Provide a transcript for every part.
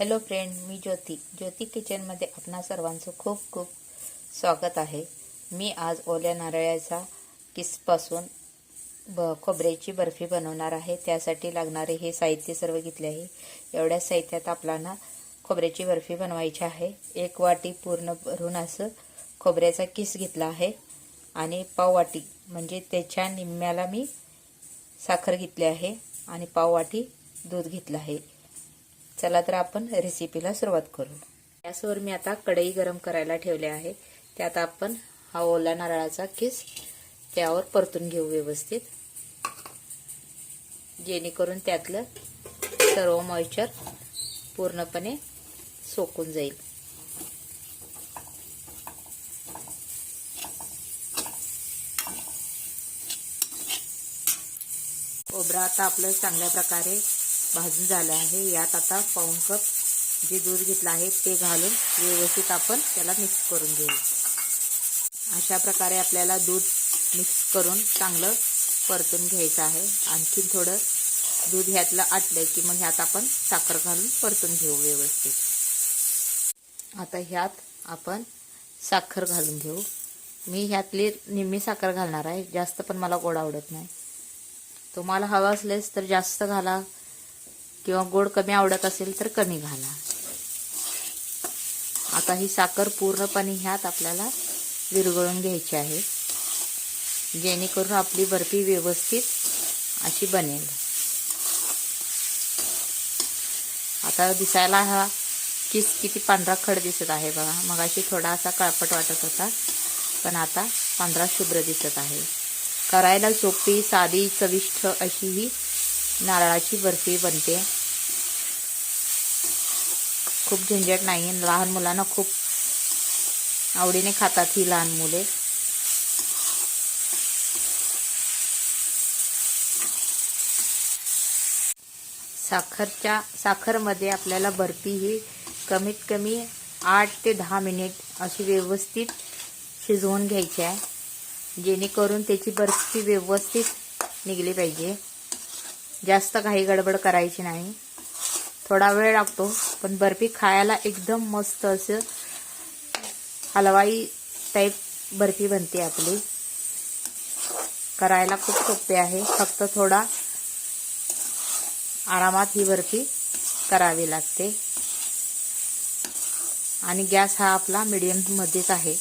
Hello friend मी ज्योती. ज्योती किचनमध्ये आपणा सर्वांचं खूप खूप स्वागत आहे. मी आज ओल्या नारळाचा किसपासून ब खोबऱ्याची बर्फी बनवणार आहे. त्यासाठी लागणारे हे साहित्य सर्व घेतले आहे. एवढ्या साहित्यात आपल्याला खोबऱ्याची बर्फी बनवायची आहे. एक वाटी पूर्ण भरून असं खोबऱ्याचा किस घेतला आहे. आणि पाव वाटी म्हणजे त्याच्या निम्म्याला मी साखर घेतली आहे. आणि पाव वाटी दूध घेतलं आहे. चला तर आपण रेसिपीला सुरुवात करू. गॅसवर मी आता कढई गरम करायला ठेवले आहे. त्यात आपण हा ओला नारळाचा किस त्यावर परतून घेऊ व्यवस्थित. जेणेकरून त्यातलं सर्व मॉइश्चर पूर्णपणे सोकून जाईल. कोबरा आता आपलं चांगल्या प्रकारे भाजून झालं आहे. यात आता पाऊन कप जे दूध घेतलं आहे ते घालून व्यवस्थित आपण त्याला मिक्स करून घेऊ. अशा प्रकारे आपल्याला दूध मिक्स करून चांगलं परतून घ्यायचं आहे. आणखीन थोडं दूध ह्यातलं आटलं की मग ह्यात आपण साखर घालून परतून घेऊ व्यवस्थित. आता ह्यात आपण साखर घालून घेऊ. मी ह्यातली निम्मी साखर घालणार आहे. जास्त पण मला गोड आवडत नाही. तुम्हाला हवं असलेस तर जास्त घाला. किंवा गोड कमी आवडत असेल तर कमी घाला. आता ही साखर पूर्णपणे ह्यात आपल्याला विरघळून घ्यायची आहे. जेणेकरून आपली बर्फी व्यवस्थित अशी बनेल. आता दिसायला हा किस किती पांढरा खड दिसत आहे बघा. मग अशी थोडासा काळपट वाटत होता पण आता पांढरा शुभ्र दिसत आहे. करायला सोपी साधी चविष्ट अशी ही नारळाची बर्फी बनते. खूप झंझट नाही लहान मुलांना खूप आवडीने खातात ही लहान मुले. साखरच्या साखरमध्ये आपल्याला बर्फी ही कमीत कमी आठ ते दहा मिनिट अशी व्यवस्थित शिजवून घ्यायची आहे. जेणेकरून त्याची बर्फी व्यवस्थित निघली पाहिजे. जास्त काही गडबड करायची नाही. थोडा वेळ लागतो पण बर्फी खायला एकदम मस्त असं हलवाई टाईप बर्फी बनते आपली. करायला खूप सोपे आहे फक्त थोडा आरामात ही बर्फी करावी लागते. आणि गॅस हा आपला मीडियममध्येच आहे.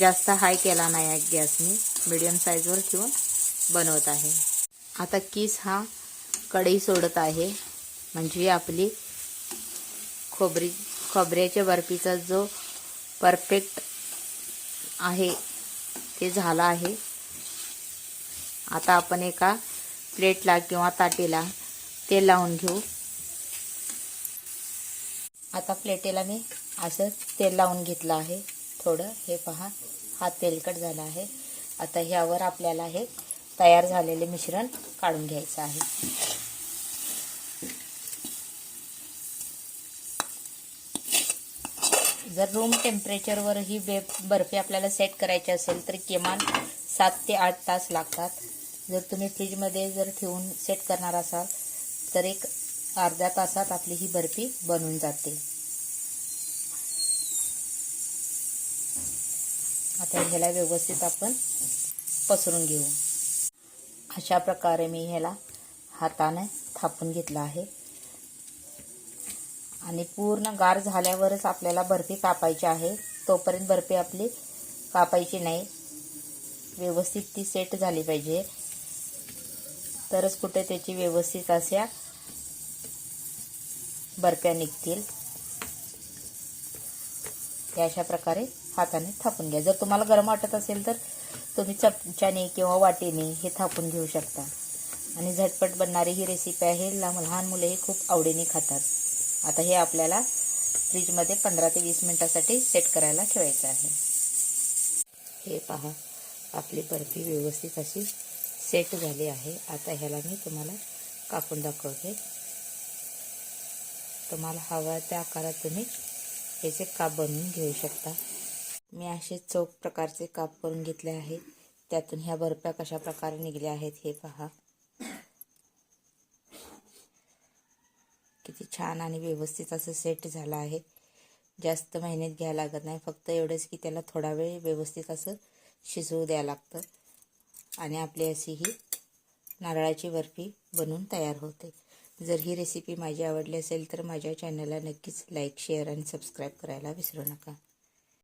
जास्त हाय केला नाही आहे गॅस मी मीडियम साईजवर ठेवून बनवत आहे. आता किस हा कढई सोडत आहे. म्हणजे आपली खोबरी खोबऱ्याच्या बर्फीचा जो परफेक्ट आहे ते झाला आहे. आता आपण एका प्लेटला किंवा ताटीला तेल लावून घेऊ. आता प्लेटेला मी असं तेल लावून घेतलं आहे. थोडं हे पहा हा तेलकट झाला आहे. आता ह्यावर आपल्याला हे तयार झालेले मिश्रण काढून घ्यायचं आहे. जर रूम टेम्परेचरवर ही बे बर्फी आपल्याला सेट करायची असेल तर किमान सात ते आठ तास लागतात. जर तुम्ही फ्रीजमध्ये जर ठेवून सेट करणार असाल तर एक अर्ध्या तासात आपली ही बर्फी बनून जाते. आता ह्याला व्यवस्थित आपण पसरून घेऊ. अशा प्रकारे मी ह्याला हाताने थापून घेतला आहे. आणि पूर्ण गार झाल्यावरच आपल्याला बर्फी कापायची आहे. तोपर्यंत बर्फी आपली कापायची नाही. व्यवस्थित ती सेट झाली पाहिजे. तरच कुठे त्याची व्यवस्थित अशा बर्फ्या निघतील. अशा प्रकारे हाताने थापून घ्या. जर तुम्हाला गरम वाटत असेल तर तुम्ही चमच्याने किंवा वाटीने हे थापून घेऊ शकता. आणि झटपट बनणारी ही रेसिपी आहे. लहान मुले हे खूप आवडीने खातात. आता हे आपल्याला फ्रीजमध्ये पंधरा ते वीस मिनटासाठी सेट करायला ठेवायचं आहे. हे पहा आपली बर्फी व्यवस्थित अशी सेट झाली आहे. आता ह्याला मी तुम्हाला कापून दाखवते. तुम्हाला हवा त्या आकारात तुम्ही ह्याचे काप बनवून घेऊ शकता. मी असे चौक प्रकारचे काप करून घेतले आहेत त्यातून ह्या बर्फ्या कशा प्रकारे निघल्या आहेत हे पहा. किती छान छान आणि व्यवस्थित असं सेट झालं आहे. जास्त मेहनत घ्यायला लागत नाही. फक्त एवढंच की त्याला थोडा वेळ व्यवस्थित असं शिजवू द्यावं लागतं. आणि आपली अशी ही नारळाची बर्फी बनवून तयार होते. जर ही रेसिपी माझी आवडली असेल तर माझ्या चॅनलला नक्कीच लाईक शेअर आणि सबस्क्राईब करायला विसरू नका.